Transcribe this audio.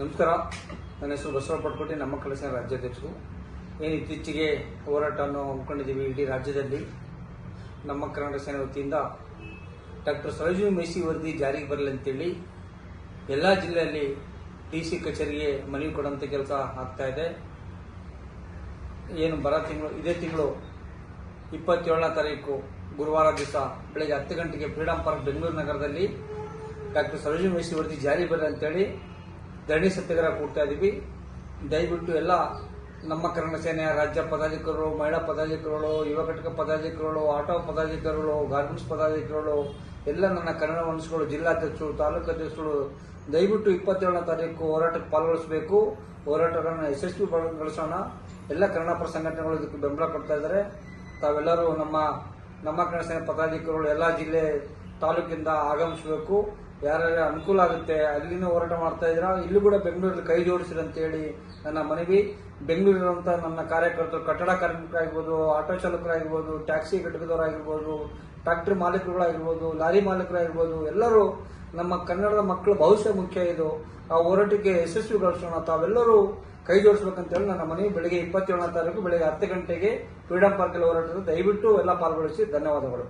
ನಮಸ್ಕಾರ. ನನ್ನ ಹೆಸರು ಬಸವ ಪಟ್ಕೋಟಿ ನಮ್ಮ ಕಲಸಿನ ರಾಜ್ಯಾಧ್ಯಕ್ಷರು. ಏನು ಇತ್ತೀಚೆಗೆ ಹೋರಾಟವನ್ನು ಹಮ್ಮಿಕೊಂಡಿದ್ದೀವಿ ಇಡೀ ರಾಜ್ಯದಲ್ಲಿ. ನಮ್ಮ ಕರ್ನಾಟಕ ಸೇನೆ ವತಿಯಿಂದ ಡಾಕ್ಟರ್ ಸರೋಜಿನಿ ಮೇಸಿ ವರದಿ ಜಾರಿಗೆ ಬರಲಿ ಅಂತೇಳಿ ಎಲ್ಲ ಜಿಲ್ಲೆಯಲ್ಲಿ ಡಿ ಸಿ ಕಚೇರಿಗೆ ಮನವಿ ಕೊಡುವಂಥ ಕೆಲಸ ಆಗ್ತಾ ಇದೆ. ಏನು ಬರ ತಿಂಗಳು, ಇದೇ ತಿಂಗಳು ಇಪ್ಪತ್ತೇಳನೇ ತಾರೀಕು ಗುರುವಾರ ದಿವಸ ಬೆಳಗ್ಗೆ ಹತ್ತು ಗಂಟೆಗೆ ಫ್ರೀಡಂ ಪಾರ್ಕ್ ಬೆಂಗಳೂರು ನಗರದಲ್ಲಿ ಡಾಕ್ಟರ್ ಸರೋಜಿನಿ ಮೈಸಿ ವರದಿ ಜಾರಿ ಬರಲಿ ಅಂತೇಳಿ ಧರಣಿ ಸತ್ಯಾಗ್ರಹ ಕೊಡ್ತಾ ಇದ್ದೀವಿ ದಯವಿಟ್ಟು ಎಲ್ಲ ನಮ್ಮ ಕನ್ನಡ ಸೇನೆಯ ರಾಜ್ಯ ಪದಾಧಿಕಾರಿಗಳು, ಮಹಿಳಾ ಪದಾಧಿಕಾರಿಗಳು, ಯುವ ಘಟಕ ಪದಾಧಿಕಾರಿಗಳು, ಆಟೋ ಪದಾಧಿಕಾರಿಗಳು, ಗಾರ್ಮೆಂಟ್ಸ್ ಪದಾಧಿಕಾರಿಗಳು, ಎಲ್ಲ ನನ್ನ ಕನ್ನಡ ಮನಸ್ಸುಗಳು ಜಿಲ್ಲಾಧ್ಯಕ್ಷರು, ತಾಲೂಕು ಅಧ್ಯಕ್ಷರು, ದಯವಿಟ್ಟು ಇಪ್ಪತ್ತೇಳನೇ ತಾರೀಕು ಹೋರಾಟಕ್ಕೆ ಪಾಲ್ಗೊಳಿಸಬೇಕು. ಹೋರಾಟಗಳನ್ನು ಯಶಸ್ವಿಗೊಳಿಸೋಣ ಎಲ್ಲ ಕನ್ನಡಪರ ಸಂಘಟನೆಗಳು ಇದಕ್ಕೆ ಬೆಂಬಲ ಕೊಡ್ತಾ ಇದ್ದಾರೆ. ತಾವೆಲ್ಲರೂ ನಮ್ಮ ನಮ್ಮ ಕನ್ನಡ ಸೇನೆ ಪದಾಧಿಕಾರಿಗಳು ಎಲ್ಲ ಜಿಲ್ಲೆ ತಾಲೂಕಿಂದ ಆಗಮಿಸಬೇಕು. ಯಾರ್ಯಾರ ಅನುಕೂಲ ಆಗುತ್ತೆ ಅಲ್ಲಿನ ಹೋರಾಟ ಮಾಡ್ತಾ ಇದ್ದೀರಾ? ಇಲ್ಲೂ ಕೂಡ ಬೆಂಗಳೂರಲ್ಲಿ ಕೈ ಜೋಡಿಸಿರಿ ಅಂತೇಳಿ ನನ್ನ ಮನವಿ. ಬೆಂಗಳೂರಿರುವಂಥ ನನ್ನ ಕಾರ್ಯಕರ್ತರು, ಕಟ್ಟಡ ಕಾರ್ಮಿಕರಾಗಿರ್ಬೋದು, ಆಟೋ ಚಾಲಕರಾಗಿರ್ಬೋದು, ಟ್ಯಾಕ್ಸಿ ಘಟಕದವರಾಗಿರ್ಬೋದು ಟ್ರಾಕ್ಟರ್ ಮಾಲೀಕರುಗಳಾಗಿರ್ಬೋದು, ಲಾರಿ ಮಾಲೀಕರಾಗಿರ್ಬೋದು, ಎಲ್ಲರೂ ನಮ್ಮ ಕನ್ನಡದ ಮಕ್ಕಳ ಭವಿಷ್ಯ ಮುಖ್ಯ ಇದು. ಆ ಹೋರಾಟಕ್ಕೆ ಯಶಸ್ವಿಗೊಳಿಸೋಣ ತಾವೆಲ್ಲರೂ ಕೈ ಜೋಡಿಸ್ಬೇಕಂತೇಳಿ ನನ್ನ ಮನವಿ. ಬೆಳಗ್ಗೆ ಇಪ್ಪತ್ತೇಳನೇ ತಾರೀಕು ಬೆಳಗ್ಗೆ ಹತ್ತು ಗಂಟೆಗೆ ಫ್ರೀಡಂ ಪಾರ್ಕಲ್ಲಿ ಹೋರಾಟದ ದಯವಿಟ್ಟು ಎಲ್ಲ ಪಾಲ್ಗೊಳಿಸಿ ಧನ್ಯವಾದಗಳು.